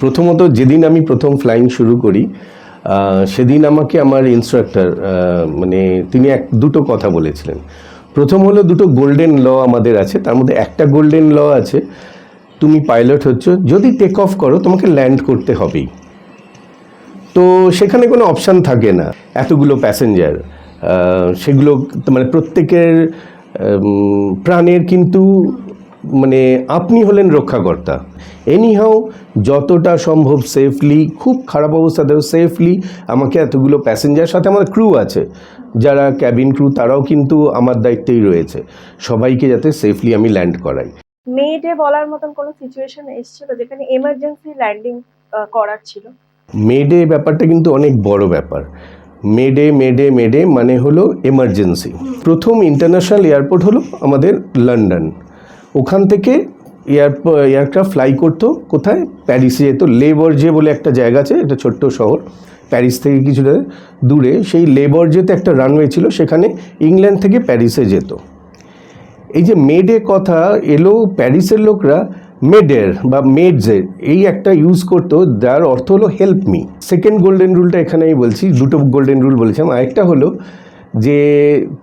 প্রথমত যেদিন আমি প্রথম ফ্লাইং শুরু করি সেদিন আমাকে আমার ইনস্ট্রাক্টর মানে তিনি এক, দুটো কথা বলেছিলেন। প্রথম হলো দুটো গোল্ডেন ল আমাদের আছে, তার মধ্যে একটা গোল্ডেন ল আছে, তুমি পাইলট হচ্ছ, যদি টেক অফ করো তোমাকে ল্যান্ড করতে হবেই। তো সেখানে কোনো অপশান থাকে না, এতগুলো প্যাসেঞ্জার সেগুলো মানে প্রত্যেকের প্রাণের কিন্তু মানে আপনি হলেন রক্ষাকর্তা। এনিহাও যতটা সম্ভব সেফলি খুব খারাপ অবস্থাতেও সেফলি আমাকে এতগুলো প্যাসেঞ্জার সাথে আমার ক্রু আছে। যারা ক্যাবিন ক্রু তারাও কিন্তু আমার দায়িত্বেই রয়েছে। সবাইকে যাতে সেফলি আমি ল্যান্ড করাই। মেডে বলার মতন কোনো সিচুয়েশন এসেছিল যেখানে এমার্জেন্সি ল্যান্ডিং করার ছিল? মেডে ব্যাপারটা কিন্তু অনেক বড় ব্যাপার। মেডে মেডে মেডে মানে হলো এমার্জেন্সি প্রথম ইন্টারন্যাশনাল এয়ারপোর্ট হলো আমাদের লন্ডন ওখান থেকে এয়ার, এয়ারক্রাফট ফ্লাই করতো। কোথায়? প্যারিসে যেত। লেবর্জে বলে একটা জায়গা আছে, একটা ছোট্ট শহর, প্যারিস থেকে কিছুটা দূরে, সেই লেবর্জেতে একটা রানওয়ে ছিল, সেখানে ইংল্যান্ড থেকে প্যারিসে যেত। এই যে মেডে কথা, এলো প্যারিসের লোকরা মেডের বা মেডসের এই একটা ইউজ করতো, যার অর্থ হলো হেল্প মি সেকেন্ড গোল্ডেন রুলটা এখানে আমি বলছি, দুটো গোল্ডেন রুল বলেছিলাম। আরেকটা হলো যে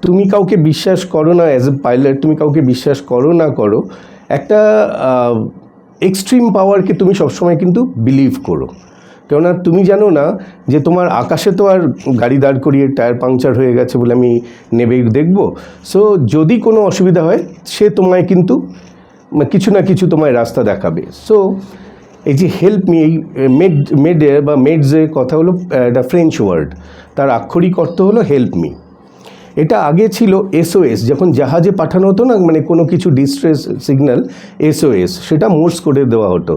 তুমি কাউকে বিশ্বাস করো না অ্যাজ এ পাইলট তুমি কাউকে বিশ্বাস করো না করো, একটা এক্সট্রিম পাওয়ারকে তুমি সবসময় কিন্তু বিলিভ করো। কেননা তুমি জানো না যে তোমার আকাশে তো আর গাড়ি দাঁড় করিয়ে টায়ার পাংচার হয়ে গেছে বলে আমি নেবে দেখব। সো যদি কোনো অসুবিধা হয়, সে তোমায় কিন্তু মানে কিছু না কিছু তোমায় রাস্তা দেখাবে। সো এই যে হেল্প মি এই মেড মেডে বা মেডসে কথা হলো একটা ফ্রেঞ্চ ওয়ার্ড তার আক্ষরিক অর্থ হলো হেল্প মি এটা আগে ছিল এসওএস যখন জাহাজে পাঠানো হতো না মানে কোনো কিছু ডিস্ট্রেস সিগন্যাল এসওএস সেটা মোর্স করে দেওয়া হতো।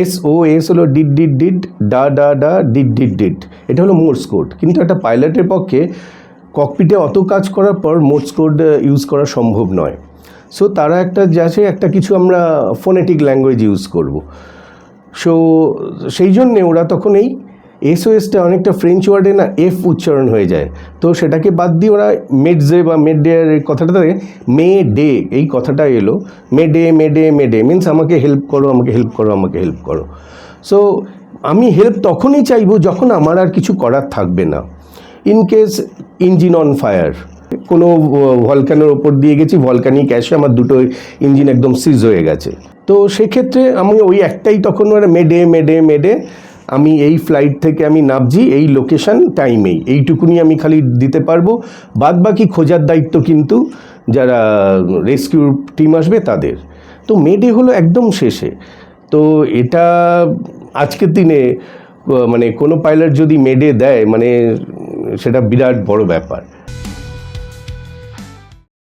এস ও এস হলো dit dit dit dah dah dah did did did এটা হলো মোর্স কোড কিন্তু একটা পাইলটের পক্ষে ককপিটে অত কাজ করার পর মোর্স কোড ইউজ করা সম্ভব নয়। সো তারা একটা যাচ্ছে, একটা কিছু আমরা ফোনেটিক ল্যাঙ্গুয়েজ ইউজ করব। সো সেই জন্যে ওরা তখন এই এসওএসটা অনেকটা ফ্রেঞ্চ ওয়ার্ডে না এফ উচ্চারণ হয়ে যায়। তো সেটাকে বাদ দিয়ে ওরা মেডজে বা মেড ডে এই কথাটা থাকে মে ডে এই কথাটা এলো। Mayday mayday mayday means আমাকে হেল্প করো, আমাকে হেল্প করো, আমাকে হেল্প করো। সো আমি হেল্প তখনই চাইব যখন আমার আর কিছু করার থাকবে না। In case engine on fire কোনো ভলকানের ওপর দিয়ে গেছি ভলকানিক অ্যাশে আমার দুটো ইঞ্জিন একদম সিজ হয়ে গেছে। তো সেক্ষেত্রে আমি ওই একটাই তখন মেডে মেডে মেডে আমি এই ফ্লাইট থেকে আমি নামছি, এই লোকেশন টাইমেই এইটুকুনি আমি খালি দিতে পারব। বাদ বাকি খোঁজার দায়িত্ব কিন্তু যারা রেস্কিউ টিম আসবে তাদের। তো মেডে হলো একদম শেষে। তো এটা আজকের দিনে মানে কোনো পাইলট যদি মেডে দেয় মানে সেটা বিরাট বড় ব্যাপার।